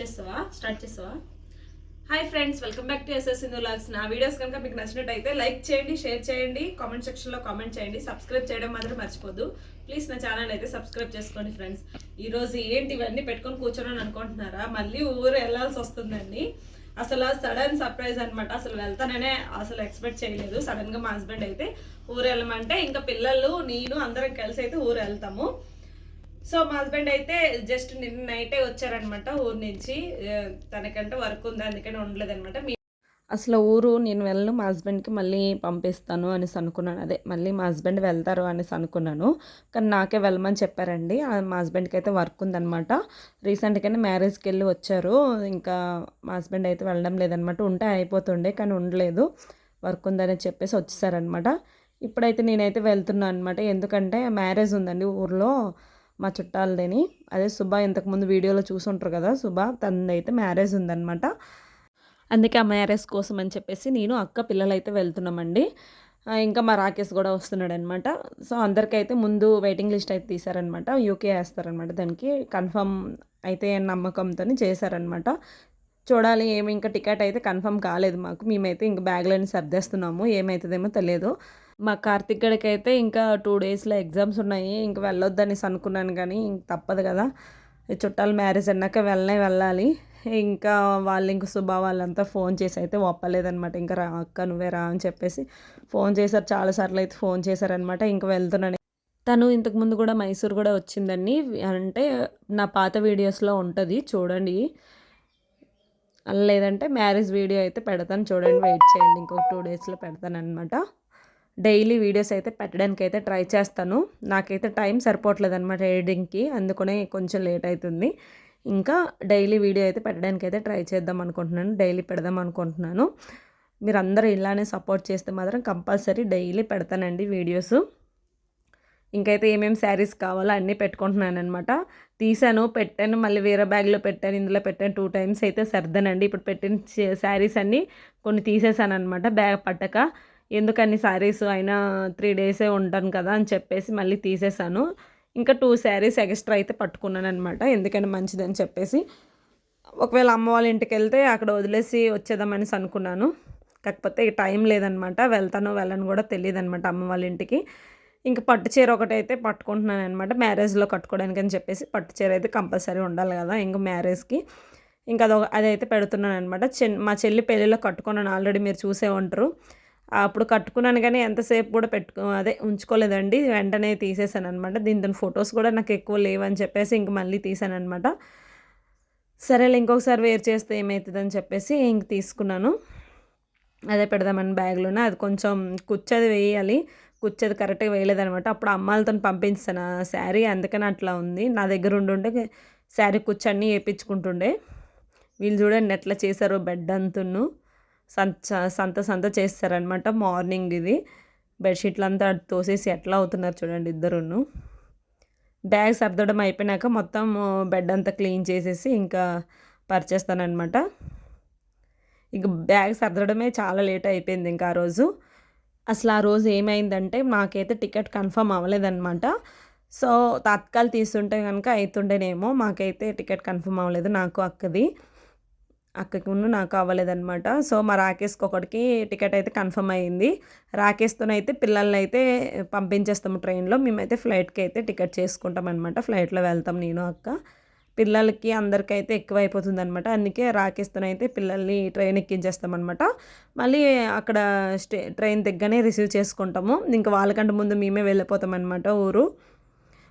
చేస్తావా? స్టార్ట్ చేస్తావా? Hi friends welcome back to SS Sindhu logs నా వీడియోస్ కనుక మీకు నచ్చినట్టయితే లైక్ చేయండి షేర్ చేయండి కామెంట్ సెక్షన్లో కామెంట్ చేయండి సబ్స్క్రైబ్ చేయడం మాత్రం మర్చిపోద్దు. ప్లీజ్ నా ఛానల్ అయితే సబ్స్క్రైబ్ చేసుకోండి ఫ్రెండ్స్ ఈరోజు ఏంటి ఇవన్నీ పెట్టుకొని కూర్చోనని అనుకుంటున్నారా? మళ్ళీ ఊరు వెళ్ళాల్సి వస్తుందండి. అసలు సడన్ సర్ప్రైజ్ అనమాట అసలు వెళ్తాననే అసలు ఎక్స్పెక్ట్ చేయలేదు. సడన్గా మా హస్బెండ్ అయితే ఊరు వెళ్ళమంటే ఇంకా పిల్లలు నేను అందరం కలిసి అయితే ఊరు వెళ్తాము. సో మా హస్బెండ్ అయితే జస్ట్ నిన్న నైటే వచ్చారనమాట ఊరు నుంచి. తనకంటే వర్క్ ఉంది అందుకని ఉండలేదనమాట. మీ అసలు ఊరు నేను వెళ్ళను మా హస్బెండ్కి మళ్ళీ పంపిస్తాను అనేసి అనుకున్నాను. అదే మళ్ళీ మా హస్బెండ్ వెళ్తారు అనేసి అనుకున్నాను. కానీ నాకే వెళ్ళమని చెప్పారండి. ఆ, మా హస్బెండ్కి అయితే వర్క్ ఉందన్నమాట రీసెంట్గానే మ్యారేజ్కి వెళ్ళి వచ్చారు. ఇంకా మా హస్బెండ్ అయితే వెళ్ళడం లేదనమాట. ఉంటే అయిపోతుండే కానీ ఉండలేదు. వర్క్ ఉందని చెప్పేసి వచ్చేసారనమాట. ఇప్పుడైతే నేనైతే వెళ్తున్నాను అనమాట. ఎందుకంటే మ్యారేజ్ ఉందండి ఊర్లో. మా చుట్టాలదేని. అదే సుబ్బా ఇంతకుముందు వీడియోలో చూసుంటారు కదా సుబ్బా తనదైతే మ్యారేజ్ ఉందనమాట అందుకే ఆ మ్యారేజ్ కోసం అని చెప్పేసి నేను అక్క పిల్లలు అయితే వెళ్తున్నామండి ఇంకా మా రాకేష్ కూడా వస్తున్నాడు అనమాట సో అందరికైతే ముందు వెయిటింగ్ లిస్ట్ అయితే తీసారనమాట యూకే వేస్తారనమాట దానికి. కన్ఫర్మ్ అయితే నమ్మకంతో చేశారనమాట చూడాలి ఏమి ఇంకా టికెట్ అయితే కన్ఫర్మ్ కాలేదు మాకు. మేమైతే ఇంకా బ్యాగ్లని సర్దేస్తున్నాము. ఏమవుతుందేమో తెలియదు. మా కార్తిక్ గడికి అయితే ఇంకా టూ డేస్లో ఎగ్జామ్స్ ఉన్నాయి. ఇంకా వెళ్ళొద్దనేసి అనుకున్నాను కానీ ఇంక తప్పదు కదా. ఈ మ్యారేజ్ అన్నాక వెళ్ళనే వెళ్ళాలి. ఇంకా వాళ్ళు ఇంక శుభ వాళ్ళంతా ఫోన్ చేసి అయితే ఒప్పలేదనమాట ఇంకా రా అక్క నువ్వే రా అని చెప్పేసి ఫోన్ చేశారు. చాలాసార్లు అయితే ఫోన్ చేశారనమాట ఇంకా వెళ్తున్నాను. తను ఇంతకుముందు కూడా మైసూర్ కూడా వచ్చిందండి. అంటే నా పాత వీడియోస్లో ఉంటుంది. చూడండి. లేదంటే మ్యారేజ్ వీడియో అయితే పెడతాను. చూడండి వెయిట్ చేయండి. ఇంకొక టూ డేస్లో పెడతాను అనమాట డైలీ వీడియోస్ అయితే పెట్టడానికి అయితే ట్రై చేస్తాను. నాకైతే టైం సరిపోవట్లేదు అనమాట ఎడిటింగ్కి అందుకనే కొంచెం లేట్ అవుతుంది ఇంకా డైలీ వీడియో అయితే పెట్టడానికి అయితే ట్రై చేద్దాం అనుకుంటున్నాను. డైలీ పెడదాం అనుకుంటున్నాను. మీరు అందరూ ఇలానే సపోర్ట్ చేస్తే మాత్రం కంపల్సరీ డైలీ పెడతానండి వీడియోస్. ఇంకైతే ఏమేమి శారీస్ కావాలో అన్నీ పెట్టుకుంటున్నాను అనమాట తీసాను పెట్టాను మళ్ళీ వేరే బ్యాగ్లో పెట్టాను ఇందులో పెట్టాను టూ టైమ్స్ అయితే సర్దానండి. ఇప్పుడు పెట్టిన శారీస్ అన్నీ కొన్ని తీసేసాను అనమాట బ్యాగ్ పట్టక. ఎందుకని శారీస్ అయినా త్రీ డేసే ఉంటాను కదా అని చెప్పేసి మళ్ళీ తీసేసాను ఇంకా టూ శారీస్ ఎక్స్ట్రా అయితే పట్టుకున్నాను అనమాట ఎందుకని మంచిదని చెప్పేసి. ఒకవేళ అమ్మ వాళ్ళ ఇంటికి వెళ్తే అక్కడ వదిలేసి వచ్చేద్దామనేసి అనుకున్నాను. కాకపోతే టైం లేదనమాట వెళ్తానో వెళ్ళను కూడా తెలియదు అనమాట అమ్మ వాళ్ళ ఇంటికి. ఇంకా పట్టు చీర ఒకటి అయితే పట్టుకుంటున్నాను అనమాట మ్యారేజ్లో కట్టుకోవడానికి అని చెప్పేసి పట్టు చీర అయితే కంపల్సరీ ఉండాలి కదా ఇంకా మ్యారేజ్కి ఇంకా అదొక అదైతే పెడుతున్నాను అనమాట చెన్ మా చెల్లి పెళ్ళిలో కట్టుకున్నాను. ఆల్రెడీ మీరు చూసే ఉంటారు. అప్పుడు కట్టుకున్నాను కానీ ఎంతసేపు కూడా పెట్టుకో అదే ఉంచుకోలేదండి. వెంటనే తీసేసాను అనమాట దీంతో ఫొటోస్ కూడా నాకు ఎక్కువ లేవని చెప్పేసి ఇంక మళ్ళీ తీసాను అనమాట సరేలే ఇంకొకసారి వేర్ చేస్తే ఏమవుతుందని చెప్పేసి ఇంక తీసుకున్నాను. అదే పెడదామని బ్యాగ్లోనే. అది కొంచెం కుచ్చది వేయాలి. కుచ్చది కరెక్ట్గా వేయలేదనమాట అప్పుడు అమ్మాలతో పంపించాను ఆ శారీ. అందుకని అట్లా ఉంది. నా దగ్గర ఉండుంటే శారీ కుచ్చన్నీ వేయించుకుంటుండే వీళ్ళు చూడండి ఎట్లా చేశారో బెడ్ అంతును. సంత సంత సంత చేస్తారనమాట మార్నింగ్ ఇది. బెడ్షీట్లు అంతా తోసేసి ఎట్లా అవుతున్నారు చూడండి ఇద్దరును. బ్యాగ్ సర్దడం అయిపోయినాక మొత్తం బెడ్ అంతా క్లీన్ చేసేసి ఇంకా పరిచేస్తానమాట ఇక బ్యాగ్ సర్దడమే చాలా లేట్ అయిపోయింది ఇంకా ఆ రోజు. అసలు ఆ రోజు ఏమైందంటే మాకైతే టికెట్ కన్ఫర్మ్ అవ్వలేదన్నమాట. సో తత్కాల్ తీస్తుంటే కనుక అవుతుండేనేమో మాకైతే టికెట్ కన్ఫర్మ్ అవ్వలేదు నాకు అక్కది. అక్కకి నాకు అవ్వలేదన్నమాట. సో మా రాకేష్కి ఒకటికి టికెట్ అయితే కన్ఫర్మ్ అయ్యింది. రాకేష్తోనైతే పిల్లల్ని అయితే పంపించేస్తాము ట్రైన్లో. మేమైతే ఫ్లైట్కి అయితే టికెట్ చేసుకుంటాం అనమాట ఫ్లైట్లో వెళ్తాం నేను అక్క. పిల్లలకి అందరికైతే ఎక్కువ అయిపోతుంది అనమాట అందుకే రాకేస్తోనైతే పిల్లల్ని ట్రైన్ ఎక్కించేస్తామన్నమాట. మళ్ళీ అక్కడ స్టే ట్రైన్ దగ్గరనే రిసీవ్ చేసుకుంటాము. ఇంకా వాళ్ళకంటే ముందు మేమే వెళ్ళిపోతాం అనమాట ఊరు.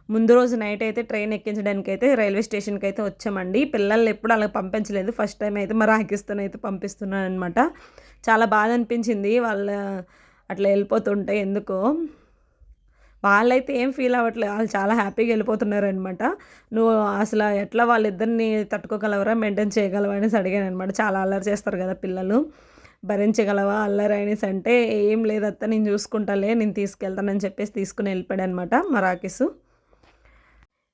ముందు రోజు నైట్ అయితే ట్రైన్ ఎక్కించడానికి అయితే రైల్వే స్టేషన్కి అయితే వచ్చామండి. పిల్లల్ని ఎప్పుడు అలా పంపించలేదు. ఫస్ట్ టైం అయితే మా రాకిస్తూనే అయితే పంపిస్తున్నాను అనమాట చాలా బాధ అనిపించింది. వాళ్ళ అట్లా వెళ్ళిపోతుంటే ఎందుకో. వాళ్ళైతే ఏం ఫీల్ అవ్వట్లేదు. వాళ్ళు చాలా హ్యాపీగా వెళ్ళిపోతున్నారు అనమాట నువ్వు అసలు ఎట్లా వాళ్ళిద్దరిని తట్టుకోగలవరా మెయింటైన్ చేయగలవా అనేసి అడిగాను అనమాట చాలా అల్లరి చేస్తారు కదా పిల్లలు. భరించగలవా అల్లరి అనేసి అంటే ఏం లేదత్త నేను చూసుకుంటాలే నేను తీసుకెళ్తానని చెప్పేసి తీసుకుని వెళ్ళిపోయాడు అనమాట మా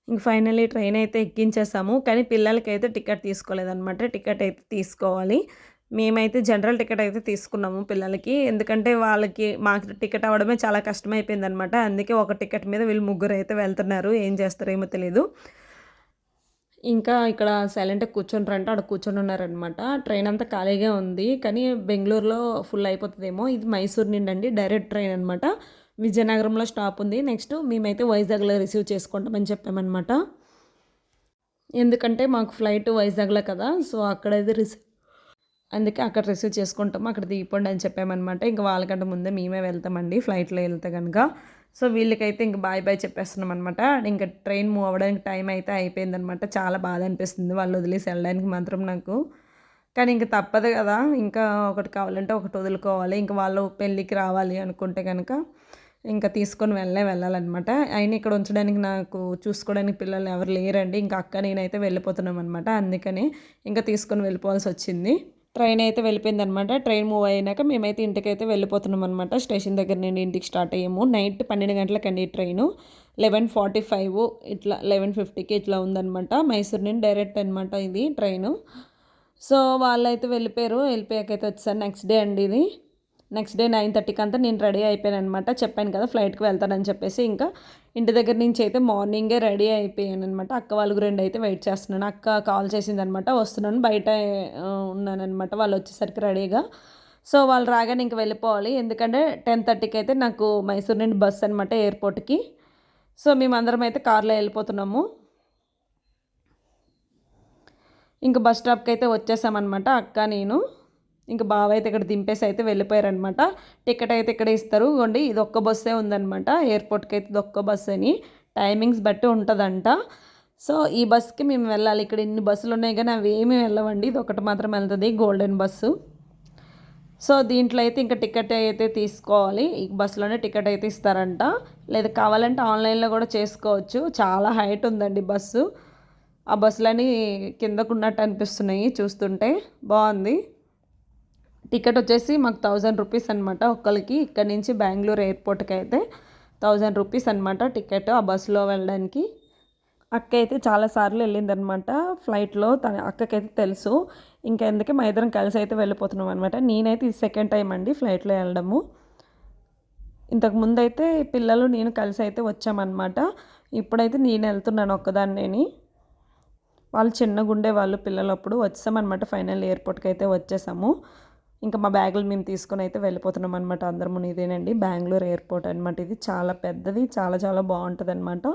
ఇంక ఫైనల్లీ ట్రైన్ అయితే ఎక్కించేసాము. కానీ పిల్లలకైతే టికెట్ తీసుకోలేదన్నమాట. టికెట్ అయితే తీసుకోవాలి. మేమైతే జనరల్ టికెట్ అయితే తీసుకున్నాము పిల్లలకి. ఎందుకంటే వాళ్ళకి మాకు టికెట్ అవ్వడమే చాలా కష్టమైపోయింది అనమాట అందుకే ఒక టికెట్ మీద వీళ్ళు ముగ్గురు అయితే వెళ్తున్నారు. ఏం చేస్తారేమో తెలియదు ఇంకా ఇక్కడ సైలెంట్గా కూర్చుంటారంటే అక్కడ కూర్చొని ఉన్నారనమాట ట్రైన్ అంతా ఖాళీగా ఉంది. కానీ బెంగళూరులో ఫుల్ అయిపోతుందేమో. ఇది మైసూర్ నుండి అండి. డైరెక్ట్ ట్రైన్ అనమాట విజయనగరంలో స్టాప్ ఉంది. నెక్స్ట్ మేమైతే వైజాగ్లో రిసీవ్ చేసుకుంటామని చెప్పామన్నమాట. ఎందుకంటే మాకు ఫ్లైట్ వైజాగ్లో కదా సో అక్కడైతే రిసీవ్ అందుకే అక్కడ రిసీవ్ చేసుకుంటాము. అక్కడ దిగిపోండి అని చెప్పామన్నమాట. ఇంకా వాళ్ళకంటే ముందే మేమే వెళ్తామండి ఫ్లైట్లో వెళ్తే కనుక సో వీళ్ళకైతే ఇంక బాయ్ బాయ్ చెప్పేస్తున్నాం అనమాట ఇంకా ట్రైన్ మూవ్ అవ్వడానికి టైం అయితే అయిపోయిందనమాట చాలా బాధ అనిపిస్తుంది వాళ్ళు వదిలేసి వెళ్ళడానికి మాత్రం నాకు. కానీ ఇంక తప్పదు కదా ఇంకా ఒకటి కావాలంటే ఒకటి వదులుకోవాలి. ఇంకా వాళ్ళు పెళ్ళికి రావాలి అనుకుంటే కనుక ఇంకా తీసుకొని వెళ్ళే వెళ్ళాలన్నమాట. ఆయన ఇక్కడ ఉంచడానికి నాకు చూసుకోవడానికి పిల్లలు ఎవరు లేరండి. ఇంకా అక్క నేనైతే వెళ్ళిపోతున్నాం అనమాట అందుకని ఇంకా తీసుకొని వెళ్ళిపోవాల్సి వచ్చింది. ట్రైన్ అయితే వెళ్ళిపోయింది అనమాట ట్రైన్ మూవ్ అయినాక మేమైతే ఇంటికైతే వెళ్ళిపోతున్నాం అనమాట స్టేషన్ దగ్గర నుండి ఇంటికి స్టార్ట్ అయ్యాము. నైట్ పన్నెండు గంటలకండి ట్రైను. లెవెన్ ఫార్టీ ఫైవ్ ఇట్లా లెవెన్ ఫిఫ్టీకి ఇట్లా ఉందనమాట మైసూర్ నుండి డైరెక్ట్ అనమాట ఇది ట్రైను. సో వాళ్ళైతే వెళ్ళిపోయారు. వెళ్ళిపోయాకైతే వచ్చాను నెక్స్ట్ డే అండి ఇది. నెక్స్ట్ డే నైన్ థర్టీకి అంతా నేను రెడీ అయిపోయాను అనమాట చెప్పాను కదా ఫ్లైట్కి వెళ్తానని చెప్పేసి ఇంకా ఇంటి దగ్గర నుంచి అయితే మార్నింగే రెడీ అయిపోయాను అనమాట అక్క వాళ్ళకు రెండు అయితే వెయిట్ చేస్తున్నాను. అక్క కాల్ చేసింది అనమాట వస్తున్నాను. బయట ఉన్నానమాట వాళ్ళు వచ్చేసరికి రెడీగా. సో వాళ్ళు రాగానే ఇంక వెళ్ళిపోవాలి. ఎందుకంటే టెన్ థర్టీకి అయితే నాకు మైసూర్ నుండి బస్ అనమాట ఎయిర్పోర్ట్కి. సో మేమందరం అయితే కార్లో వెళ్ళిపోతున్నాము. ఇంకా బస్ స్టాప్కి అయితే వచ్చేసామన్నమాట. అక్క నేను. ఇంకా బావ అయితే ఇక్కడ దింపేసి అయితే వెళ్ళిపోయారనమాట టికెట్ అయితే ఇక్కడ ఇస్తారు. ఇవ్వండి ఇది ఒక్క బస్సే ఉందనమాట ఎయిర్పోర్ట్కి అయితే ఇది ఒక్క బస్ అని. టైమింగ్స్ బట్టి ఉంటుందంట. సో ఈ బస్కి మేము వెళ్ళాలి. ఇక్కడ ఇన్ని బస్సులు ఉన్నాయి కానీ అవి ఏమీ వెళ్ళవండి. ఇది ఒకటి మాత్రం వెళ్తుంది గోల్డెన్ బస్సు. సో దీంట్లో అయితే ఇంకా టికెట్ అయితే తీసుకోవాలి. ఈ బస్సులోనే టికెట్ అయితే ఇస్తారంట. లేదా కావాలంటే ఆన్లైన్లో కూడా చేసుకోవచ్చు. చాలా హైట్ ఉందండి బస్సు. ఆ బస్సులని కిందకున్నట్టు అనిపిస్తున్నాయి చూస్తుంటే. బాగుంది. టికెట్ వచ్చేసి మాకు థౌజండ్ రూపీస్ అనమాట ఒక్కరికి ఇక్కడ నుంచి బెంగళూరు ఎయిర్పోర్ట్కి అయితే థౌజండ్ రూపీస్ అనమాట టికెట్ ఆ బస్సులో వెళ్ళడానికి. అక్క అయితే చాలాసార్లు వెళ్ళిందనమాట ఫ్లైట్లో. తన అక్కకైతే తెలుసు. ఇంకెందుకే మా ఇద్దరం కలిసి అయితే వెళ్ళిపోతున్నాం అనమాట నేనైతే ఇది సెకండ్ టైం అండి ఫ్లైట్లో వెళ్ళడము. ఇంతకుముందు అయితే పిల్లలు నేను కలిసి అయితే వచ్చామన్నమాట. ఇప్పుడైతే నేను వెళ్తున్నాను ఒక్కదాన్ని వాళ్ళు చిన్నగుండే వాళ్ళు పిల్లలప్పుడు వచ్చామన్నమాట ఫైనల్ ఎయిర్పోర్ట్కి అయితే వచ్చేసాము. ఇంకా మా బ్యాగులు మేము తీసుకొని అయితే వెళ్ళిపోతున్నాం అనమాట అందరము. ఇదేనండి బెంగళూరు ఎయిర్పోర్ట్ అనమాట ఇది చాలా పెద్దది చాలా చాలా బాగుంటుంది అనమాట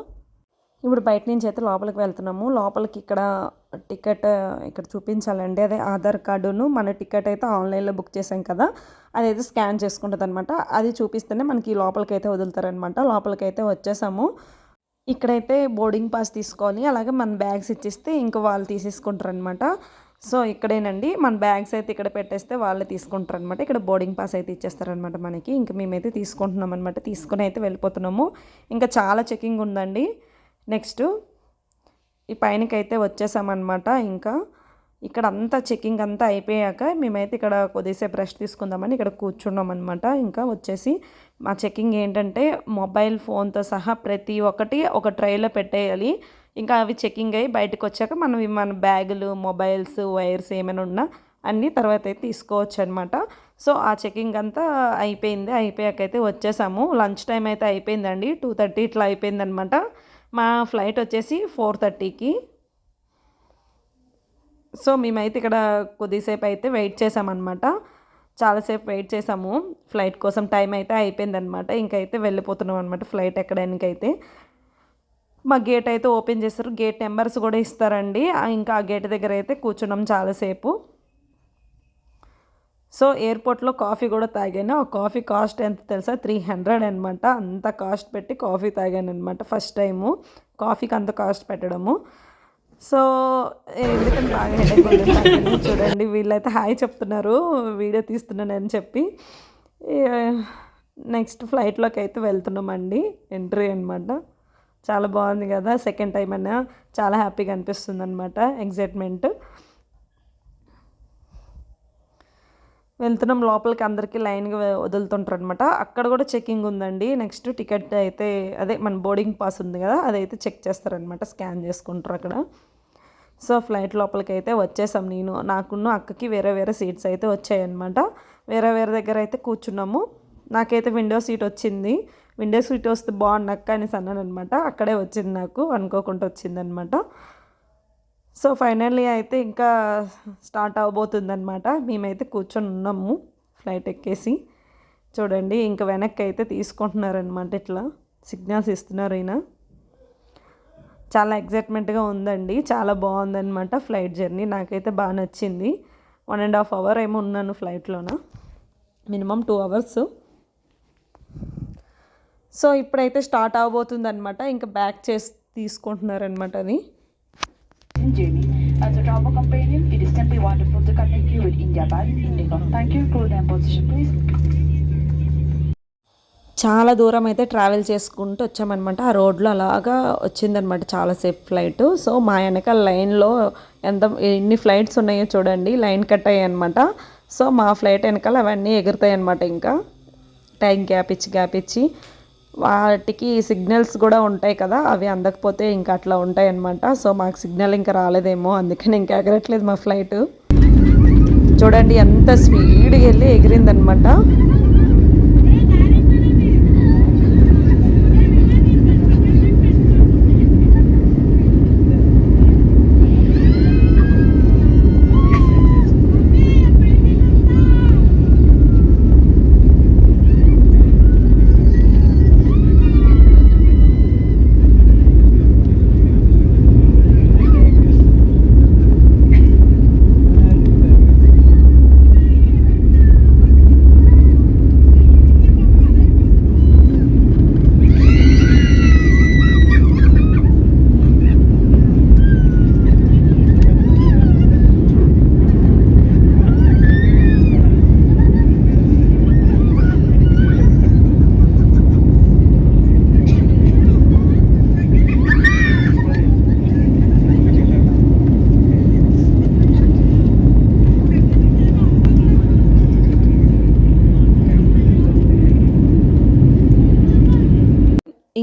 ఇప్పుడు బయట నుంచి అయితే లోపలికి వెళ్తున్నాము. లోపలికి ఇక్కడ టికెట్ ఇక్కడ చూపించాలండి. అదే ఆధార్ కార్డును మన టికెట్ అయితే ఆన్లైన్లో బుక్ చేసాం కదా అదైతే స్కాన్ చేసుకుంటుంది అనమాట అది చూపిస్తేనే మనకి లోపలికి అయితే వదులుతారనమాట లోపలికి అయితే వచ్చేసాము. ఇక్కడైతే బోర్డింగ్ పాస్ తీసుకోవాలి అలాగే మన బ్యాగ్స్ ఇచ్చిస్తే ఇంకా వాళ్ళు తీసేసుకుంటారు అనమాట సో ఇక్కడేనండి. మన బ్యాగ్స్ అయితే ఇక్కడ పెట్టేస్తే వాళ్ళే తీసుకుంటారు అనమాట ఇక్కడ బోర్డింగ్ పాస్ అయితే ఇచ్చేస్తారనమాట మనకి. ఇంకా మేమైతే తీసుకుంటున్నాం అనమాట తీసుకుని అయితే వెళ్ళిపోతున్నాము. ఇంకా చాలా చెకింగ్ ఉందండి. నెక్స్ట్ ఈ పైనకైతే వచ్చేసామన్నమాట ఇంకా. ఇక్కడ అంతా చెకింగ్ అంతా అయిపోయాక మేమైతే ఇక్కడ కొద్దిసేపు రెస్ట్ తీసుకుందామని ఇక్కడ కూర్చున్నాం అనమాట ఇంకా వచ్చేసి మా చెక్కింగ్ ఏంటంటే మొబైల్ ఫోన్తో సహా ప్రతి ఒక్కటి ఒక ట్రైలో పెట్టేయాలి. ఇంకా అవి చెకింగ్ అయ్యి బయటకు వచ్చాక మనం మన బ్యాగులు మొబైల్స్ వైర్స్ ఏమైనా ఉన్నా అన్నీ తర్వాత అయితే తీసుకోవచ్చు అనమాట సో ఆ చెకింగ్ అంతా అయిపోయింది. అయిపోయాక అయితే వచ్చేసాము. లంచ్ టైం అయితే అయిపోయిందండి. టూ థర్టీ ఇట్లా అయిపోయిందనమాట మా ఫ్లైట్ వచ్చేసి ఫోర్ థర్టీకి. సో మేమైతే ఇక్కడ కొద్దిసేపు అయితే వెయిట్ చేసామన్నమాట. చాలాసేపు వెయిట్ చేసాము. ఫ్లైట్ కోసం టైం అయితే అయిపోయిందనమాట ఇంకైతే వెళ్ళిపోతున్నాం అనమాట ఫ్లైట్ ఎక్కడానికి అయితే మా గేట్ అయితే ఓపెన్ చేస్తారు. గేట్ నెంబర్స్ కూడా ఇస్తారండి. ఇంకా ఆ గేట్ దగ్గర అయితే కూర్చున్నాం చాలాసేపు సో ఎయిర్పోర్ట్లో కాఫీ కూడా తాగాను. ఆ కాఫీ కాస్ట్ ఎంత తెలుసా? త్రీ హండ్రెడ్ అనమాట అంత కాస్ట్ పెట్టి కాఫీ తాగాను అనమాట ఫస్ట్ టైము. కాఫీకి అంత కాస్ట్ పెట్టడము. సో ఎందుకంటే బాగా హెడేక్ చూడండి వీళ్ళైతే హాయ్ చెప్తున్నారు. వీడియో తీస్తున్నానని చెప్పి. నెక్స్ట్ ఫ్లైట్లోకి అయితే వెళ్తున్నామండి. ఎంట్రీ అనమాట చాలా బాగుంది కదా సెకండ్ టైం అయినా చాలా హ్యాపీగా అనిపిస్తుంది అనమాట ఎగ్జైట్మెంట్. వెళ్తున్నాం లోపలికి అందరికీ లైన్గా వదులుతుంటారు అనమాట అక్కడ కూడా చెకింగ్ ఉందండి. నెక్స్ట్ టికెట్ అయితే అదే మన బోర్డింగ్ పాస్ ఉంది కదా అదైతే చెక్ చేస్తారనమాట స్కాన్ చేసుకుంటారు అక్కడ. సో ఫ్లైట్ లోపలికి అయితే వచ్చేసాం నేను. నాకున్న అక్కకి వేరే వేరే సీట్స్ అయితే వచ్చాయన్నమాట. వేరే వేరే దగ్గర అయితే కూర్చున్నాము. నాకైతే విండో సీట్ వచ్చింది. విండో సీట్ వస్తే బాగున్నక్క అనేసి అన్నాను అనమాట అక్కడే వచ్చింది నాకు అనుకోకుండా వచ్చిందనమాట సో ఫైనల్లీ అయితే ఇంకా స్టార్ట్ అవబోతుందన్నమాట. మేమైతే కూర్చొని ఉన్నాము ఫ్లైట్ ఎక్కేసి. చూడండి ఇంకా వెనక్కి అయితే తీసుకుంటున్నారనమాట ఇట్లా. సిగ్నల్స్ ఇస్తున్నారు ఈయన. చాలా ఎగ్జైట్మెంట్గా ఉందండి. చాలా బాగుందనమాట ఫ్లైట్ జర్నీ. నాకైతే బాగా నచ్చింది. వన్ అండ్ హాఫ్ అవర్ ఏమో ఉన్నాను ఫ్లైట్లోన. Minimum two hours. సో ఇప్పుడైతే స్టార్ట్ అవ్వబోతుంది అనమాట ఇంకా బ్యాక్ చేసి తీసుకుంటున్నారు అనమాట అది థ్యాంక్ యూ చాలా దూరం అయితే ట్రావెల్ చేసుకుంటూ వచ్చామన్నమాట. ఆ రోడ్లో అలాగా వచ్చిందనమాట చాలాసేపు ఫ్లైట్ సో మా వెనక లైన్లో ఎంత ఎన్ని ఫ్లైట్స్ ఉన్నాయో చూడండి లైన్ కట్ అయ్యాయన్నమాట. సో మా ఫ్లైట్ వెనకాల అవన్నీ ఎగురుతాయి అనమాట ఇంకా. టైం గ్యాప్ ఇచ్చి గ్యాప్ ఇచ్చి. వాటికి సిగ్నల్స్ కూడా ఉంటాయి కదా అవి అందకపోతే ఇంకా అట్లా ఉంటాయి అనమాట సో మాకు సిగ్నల్ ఇంకా రాలేదేమో అందుకని ఇంకా ఎగరట్లేదు మా ఫ్లైట్ చూడండి ఎంత స్పీడ్గా వెళ్ళి ఎగిరిందనమాట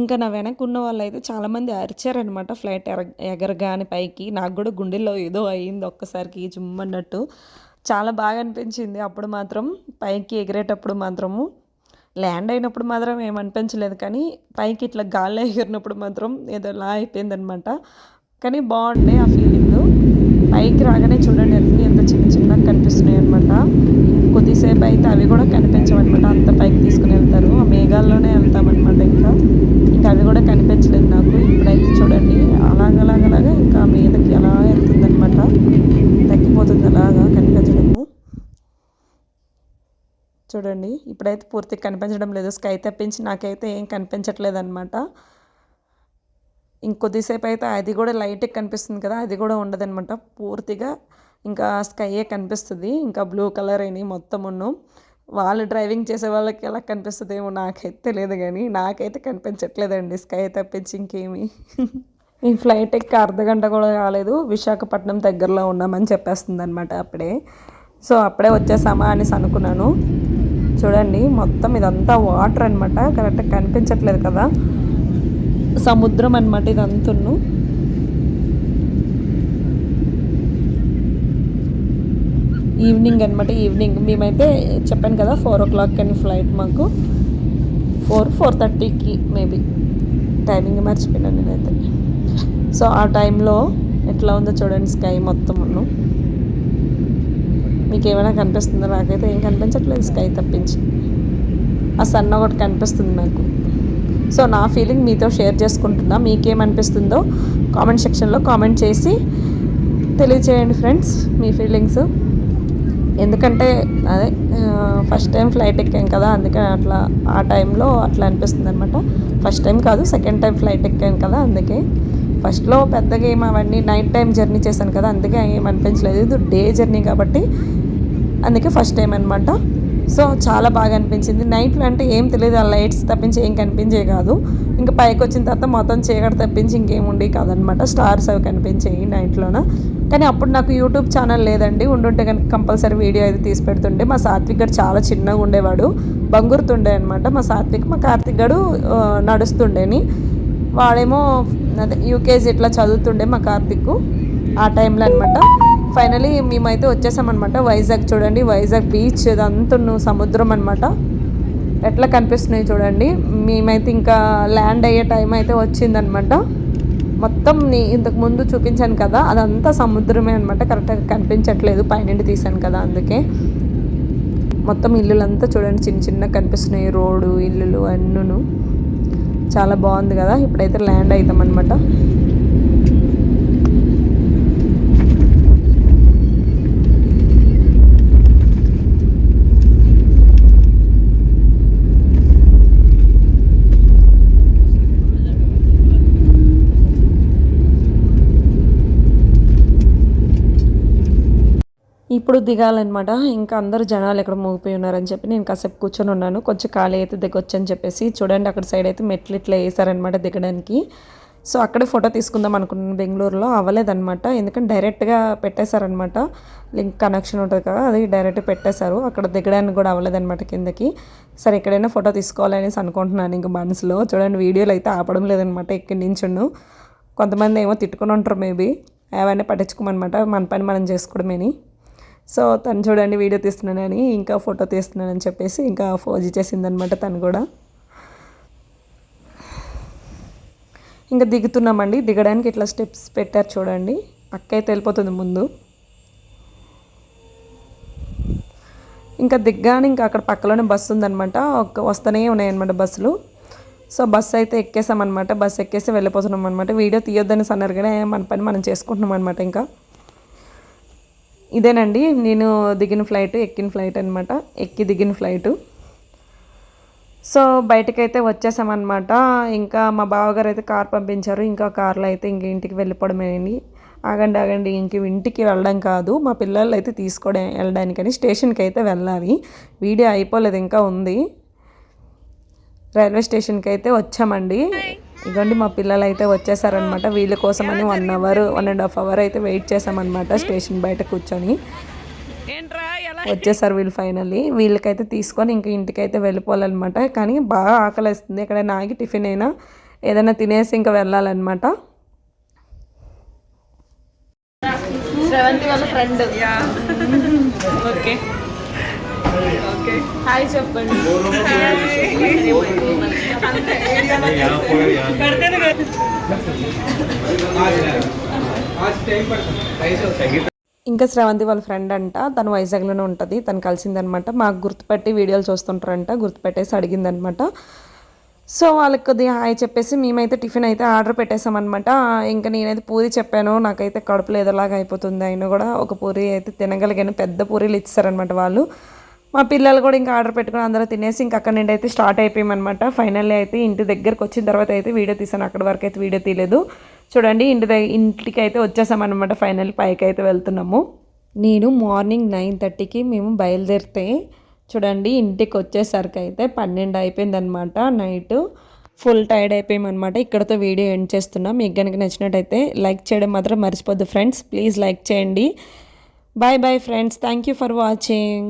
ఇంకా నా వెనక ఉన్న వాళ్ళు అయితే చాలామంది అరిచారనమాట ఫ్లైట్ ఎర ఎగరగానే పైకి. నాకు కూడా గుండెల్లో ఏదో అయ్యింది ఒక్కసారికి జుమ్మన్నట్టు. చాలా బాగా అనిపించింది. అప్పుడు మాత్రం పైకి ఎగిరేటప్పుడు మాత్రము ల్యాండ్ అయినప్పుడు మాత్రం ఏమనిపించలేదు కానీ పైకి ఇట్లా గాల్లో ఎగిరినప్పుడు మాత్రం ఏదో లా అయిపోయిందనమాట కానీ బాగుండే ఆ ఫీలింగ్ పైకి రాగానే చూడండి అన్నీ ఎంత చిన్న చిన్నగా కనిపిస్తున్నాయి అనమాట కొద్దిసేపు అయితే అవి కూడా కనిపించవన్నమాట. అంత పైకి తీసుకుని వెళ్తారు. ఆ మేఘాల్లోనే వెళ్తారు ఇంకా ఇంకా అవి కూడా కనిపించలేదు నాకు ఇప్పుడైతే చూడండి అలాగలాగలాగా ఇంకా మీదకి అలా వెళ్తుందనమాట తగ్గిపోతుంది అలాగా కనిపించడము చూడండి. ఇప్పుడైతే పూర్తిగా కనిపించడం లేదు. స్కై తప్పించి నాకైతే ఏం కనిపించట్లేదు అనమాట ఇంకొద్దిసేపు అయితే అది కూడా లైట్గా కనిపిస్తుంది కదా అది కూడా ఉండదనమాట పూర్తిగా ఇంకా స్కైయే కనిపిస్తుంది. ఇంకా బ్లూ కలర్ అయినాయి మొత్తం ఉన్ను వాళ్ళు డ్రైవింగ్ చేసే వాళ్ళకి ఎలా కనిపిస్తుందేమో నాకైతే తెలియదు కానీ నాకైతే కనిపించట్లేదండి స్కై తప్పించి ఇంకేమి. ఈ ఫ్లైట్ ఎక్కి అర్ధ గంట కూడా కాలేదు. విశాఖపట్నం దగ్గరలో ఉన్నామని చెప్పేస్తుంది అనమాట అప్పుడే. సో అప్పుడే వచ్చేసామా అనేసి అనుకున్నాను. చూడండి మొత్తం ఇదంతా వాటర్ అనమాట కరెక్ట్గా కనిపించట్లేదు కదా. సముద్రం అనమాట ఇదంతును. ఈవినింగ్ అనమాట ఈవినింగ్ మేమైతే చెప్పాను కదా ఫోర్ ఓ క్లాక్ అని ఫ్లైట్ మాకు ఫోర్ ఫోర్ థర్టీకి మేబీ టైమింగ్ మర్చిపోయినాను నేనైతే. సో ఆ టైంలో ఎట్లా ఉందో చూడండి స్కై మొత్తం మీకు ఏమైనా కనిపిస్తుందో? నాకైతే ఏం కనిపించట్లేదు స్కై తప్పించి. ఆ సన్ ఒకటి కనిపిస్తుంది నాకు. సో నా ఫీలింగ్ మీతో షేర్ చేసుకుంటున్నా. మీకేమనిపిస్తుందో కామెంట్ సెక్షన్లో కామెంట్ చేసి తెలియచేయండి ఫ్రెండ్స్ మీ ఫీలింగ్స్. ఎందుకంటే అదే ఫస్ట్ టైం ఫ్లైట్ ఎక్కాం కదా అందుకని అట్లా ఆ టైంలో అట్లా అనిపిస్తుంది అనమాట ఫస్ట్ టైం కాదు సెకండ్ టైం ఫ్లైట్ ఎక్కాను కదా అందుకే. ఫస్ట్లో పెద్దగా ఏం అవన్నీ నైట్ టైం జర్నీ చేశాను కదా అందుకే ఏం అనిపించలేదు. ఇది డే జర్నీ కాబట్టి అందుకే ఫస్ట్ టైం అనమాట సో చాలా బాగా అనిపించింది. నైట్లో అంటే ఏం తెలియదు ఆ లైట్స్ తప్పించి ఏం కనిపించే కాదు. ఇంకా పైకి వచ్చిన తర్వాత మొత్తం చీకటి తప్పించి ఇంకేముండే కాదనమాట స్టార్స్ అవి కనిపించాయి నైట్లోన. కానీ అప్పుడు నాకు యూట్యూబ్ ఛానల్ లేదండి. ఉండుంటే కనుక కంపల్సరీ వీడియో అయితే తీసి పెడుతుండే. మా సాత్విక్ గడు చాలా చిన్నగా ఉండేవాడు. బంగురుతుండే అనమాట మా సాత్విక్ మా కార్తిక్ గడు నడుస్తుండేని. వాడేమో అదే యూకేజీ ఇట్లా చదువుతుండే మా కార్తిక్ ఆ టైంలో అనమాట ఫైనలీ మేమైతే వచ్చేసామన్నమాట వైజాగ్ చూడండి వైజాగ్ బీచ్ ఇదంతా సముద్రం అనమాట ఎట్లా కనిపిస్తున్నాయి చూడండి. మేమైతే ఇంకా ల్యాండ్ అయ్యే టైం అయితే వచ్చిందనమాట మొత్తం నీ- ఇంతకు ముందు చూపించాను కదా అదంతా సముద్రమే అనమాట కరెక్ట్గా కనిపించట్లేదు పైనుండి తీసాను కదా అందుకే. మొత్తం ఇల్లులంతా చూడండి చిన్న చిన్న కనిపిస్తున్నాయి రోడ్డు ఇల్లులు అన్నును. చాలా బాగుంది కదా. ఇప్పుడైతే ల్యాండ్ అవుతాం అనమాట ఇప్పుడు దిగాలన్నమాట. ఇంకా అందరూ జనాలు ఎక్కడ మూగిపోయి ఉన్నారని చెప్పి నేను కాసేపు కూర్చొని ఉన్నాను. కొంచెం ఖాళీ అయితే దిగొచ్చని చెప్పేసి చూడండి అక్కడ సైడ్ అయితే మెట్లు ఇట్లా వేసారనమాట దిగడానికి. సో అక్కడే ఫోటో తీసుకుందాం అనుకున్నాను బెంగళూరులో. అవ్వలేదన్నమాట. ఎందుకంటే డైరెక్ట్గా పెట్టేశారనమాట లింక్ కనెక్షన్ ఉంటుంది కదా అది డైరెక్ట్ పెట్టేశారు. అక్కడ దిగడానికి కూడా అవ్వలేదన్నమాట కిందకి. సరే ఎక్కడైనా ఫోటో తీసుకోవాలనేసి అనుకుంటున్నాను ఇంకా మనసులో. చూడండి వీడియోలు అయితే ఆపడం లేదనమాట ఎక్కడి నుంచుండు కొంతమంది ఏమో తిట్టుకుని ఉంటారు మేబీ అవన్నీ పట్టించుకోమన్నమాట. మన పని మనం చేసుకోవడమేని. సో తను చూడండి వీడియో తీస్తున్నానని ఇంకా ఫోటో తీస్తున్నానని చెప్పేసి ఇంకా ఫోజ్ ఇచ్చేసిందనమాట తను కూడా. ఇంకా దిగుతున్నామండి. దిగడానికి ఇట్లా స్టెప్స్ పెట్టారు చూడండి. అక్క అయితే వెళ్ళిపోతుంది ముందు. ఇంకా దిగ్గానే ఇంకా అక్కడ పక్కలోనే బస్సు ఉందనమాట. ఒక వస్తూనే ఉన్నాయన్నమాట బస్సులు. సో బస్సు అయితే ఎక్కేసామన్నమాట. బస్సు ఎక్కేసి వెళ్ళిపోతున్నాం అనమాట వీడియో తీయొద్దని అన్నారు కానీ మన పని మనం చేసుకుంటున్నాం అనమాట ఇంకా. ఇదేనండి నేను దిగిన ఫ్లైట్ ఎక్కిన ఫ్లైట్ అనమాట ఎక్కి దిగిన ఫ్లైటు. సో బయటకైతే వచ్చేసామన్నమాట. ఇంకా మా బావగారు అయితే కార్ పంపించారు. ఇంకా కార్లో అయితే ఇంక ఇంటికి వెళ్ళిపోవడమేనండి. ఆగండి ఆగండి ఇంక ఇంటికి వెళ్ళడం కాదు. మా పిల్లలు అయితే తీసుకోవడం వెళ్ళడానికని స్టేషన్కి అయితే వెళ్ళాలి. వీడియో అయిపోలేదు ఇంకా ఉంది. రైల్వే స్టేషన్కి అయితే వచ్చామండి. ఇదిగోండి మా పిల్లలు అయితే వచ్చేసారనమాట వీళ్ళ కోసమని one hour one and half hour అయితే వెయిట్ చేసామన్నమాట స్టేషన్ బయట కూర్చొని. వచ్చేసారు వీళ్ళు ఫైనల్లీ వీళ్ళకైతే తీసుకొని ఇంక ఇంటికైతే వెళ్ళిపోవాలన్నమాట. కానీ బాగా ఆకలి వేస్తుంది ఎక్కడైనా ఆగి టిఫిన్ అయినా ఏదైనా తినేసి ఇంకా వెళ్ళాలన్నమాట. శ్రవంతి వాళ్ళ ఫ్రెండ్ ఓకే. ఓకే హాయ్ చెప్పండి. ఇంకా శ్రవంతి వాళ్ళ ఫ్రెండ్ అంట. తను వైజాగ్లోనే ఉంటుంది. తను కలిసిందనమాట. మాకు గుర్తుపెట్టి వీడియోలు చూస్తుంటారంట. గుర్తుపెట్టేసి అడిగిందనమాట. సో వాళ్ళకి కొద్దిగా హాయ్ చెప్పేసి మేమైతే టిఫిన్ అయితే ఆర్డర్ పెట్టేసామన్నమాట ఇంకా నేనైతే పూరి చెప్పాను. నాకైతే కడుపులో ఏదోలాగా అయిపోతుంది. అయినా కూడా ఒక పూరి అయితే తినగలిగాను. పెద్ద పూరీలు ఇచ్చారనమాట వాళ్ళు. మా పిల్లలు కూడా ఇంకా ఆర్డర్ పెట్టుకుని అందరూ తినేసి ఇంకా అక్కడ నుండి అయితే స్టార్ట్ అయిపోయామన్నమాట. ఫైనల్లీ అయితే ఇంటి దగ్గరకు వచ్చిన తర్వాత అయితే వీడియో తీసాను. అక్కడ వరకు అయితే వీడియో తీయలేదు. చూడండి ఇంటి దగ్గర ఇంటికి అయితే వచ్చేసామన్నమాట ఫైనల్ పైకి అయితే వెళ్తున్నాము. నేను మార్నింగ్ నైన్ థర్టీకి మేము బయలుదేరితే చూడండి ఇంటికి వచ్చేసరికి అయితే పన్నెండు అయిపోయిందనమాట నైట్ ఫుల్ టైర్డ్ అయిపోయామన్నమాట. ఇక్కడతో వీడియో ఎండ్ చేస్తున్నాం. మీకు కనుక నచ్చినట్టయితే లైక్ చేయడం మాత్రం మర్చిపోద్దు ఫ్రెండ్స్ ప్లీజ్ లైక్ చేయండి. Bye bye friends thank you for watching